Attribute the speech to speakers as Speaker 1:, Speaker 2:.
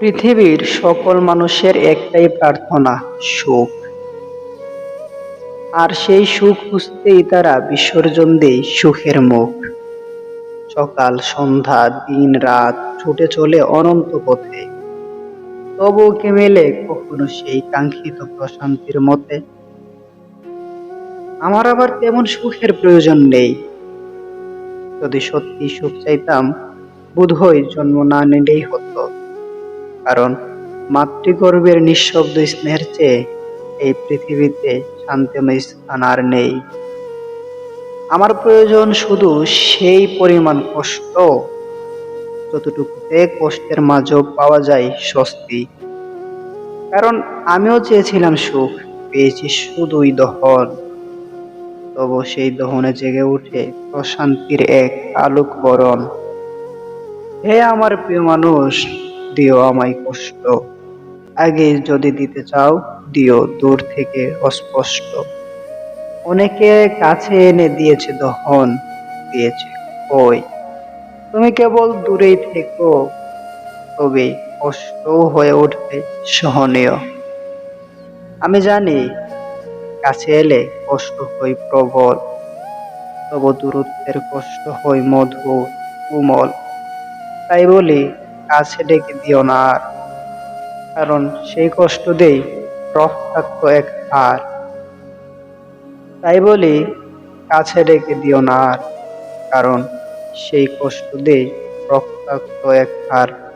Speaker 1: পৃথিবীর সকল মানুষের একটাই প্রার্থনা, সুখ। আর সেই সুখ খুঁজতেই তারা বিসর্জন দেয় সুখের মুখ। সকাল, সন্ধ্যা, দিন, রাত ছুটে চলে অনন্ত পথে। তবু কে মেলে কখনো সেই কাঙ্ক্ষিত প্রশান্তির মতে। আমার আবার তেমন সুখের প্রয়োজন নেই। যদি সত্যি সুখ চাইতাম, বোধহয় জন্ম না নিলেই হতো। কারণ মাতৃগর্ভের নিঃশব্দ স্নেহের চেয়ে এই পৃথিবীতে শান্তিময় স্থান আর নেই। আমার প্রয়োজন শুধু সেই পরিমাণ কষ্ট যতটুকুতে কষ্টের মাঝেও পাওয়া যায় স্বস্তি। কারণ আমিও চেয়েছিলাম সুখ, পেয়েছি শুধুই দহন। তবু সেই দহনে জেগে উঠে প্রশান্তির এক আলোক বরণ হে আমার প্রিয় মানুষ দিও আমায় কষ্ট। আগে যদি দিতে চাও, দিও, দূর থেকে অস্পষ্ট। অনেকে কাছে এনে দিয়েছে দহন, দিয়েছে ওই তুমি কেবল দূরেই থেকো, তবে কষ্ট হয়ে উঠবে সহনীয়। আমি জানি, কাছে এলে কষ্ট হয় প্রবল, তবু দূরত্বের কষ্ট হয় মধুর কোমল। তাই বলি কাছে ডেকে দিও না আর। কারণ সেই কষ্ট দেই রক্তাক্ত এক হার। তাই বলি, কাছে ডেকে দিও না আর। কারণ সেই কষ্ট দেই রক্তাক্ত এক হার।